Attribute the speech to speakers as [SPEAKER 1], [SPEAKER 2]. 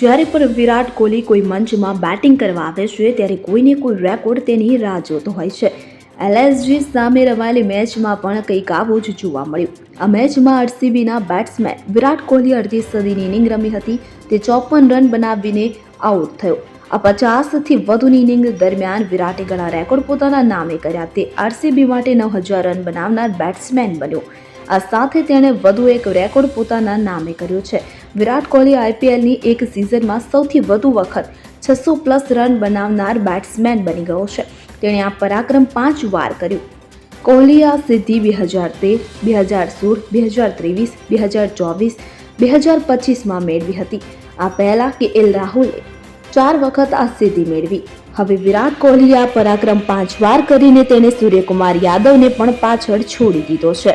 [SPEAKER 1] જ્યારે પણ વિરાટ કોહલી કોઈ મંચમાં બેટિંગ કરવા આવે છે, ત્યારે કોઈને કોઈ રેકોર્ડ તેની રાહ જોતો હોય છે. એલએસજી સામે રમાયેલી મેચમાં પણ કંઈક આવું જ જોવા મળ્યું. આ મેચમાં આરસીબીના બેટ્સમેન વિરાટ કોહલી અડધી સદીની ઇનિંગ રમી હતી. તે ચોપન રન બનાવીને આઉટ થયો. આ પચાસથી વધુની ઇનિંગ દરમિયાન વિરાટે ઘણા રેકોર્ડ પોતાના નામે કર્યા. તે આરસીબી માટે નવ હજાર રન બનાવનાર બેટ્સમેન બન્યો. આ સાથે તેણે વધુ એક રેકોર્ડ પોતાના નામે કર્યો છે. વિરાટ કોહલી આઈપીએલની એક સિઝનમાં સૌથી વધુ વખત છસો પ્લસ રન બનાવનાર બેટ્સમેન બની ગયો છે. તેણે આ પરાક્રમ પાંચ વાર કર્યું. કોહલીએ આ સિદ્ધિ બે હજાર તેર, બે હજાર સોળ, બે હજાર ત્રેવીસ, બે હજાર ચોવીસ, બે હજાર પચીસમાં મેળવી હતી. આ પહેલાં કે એલ રાહુલે ચાર વખત આ સિદ્ધિ મેળવી. હવે વિરાટ કોહલીએ આ પરાક્રમ પાંચ વાર કરીને તેને સૂર્યકુમાર યાદવને પણ પાછળ છોડી દીધો છે.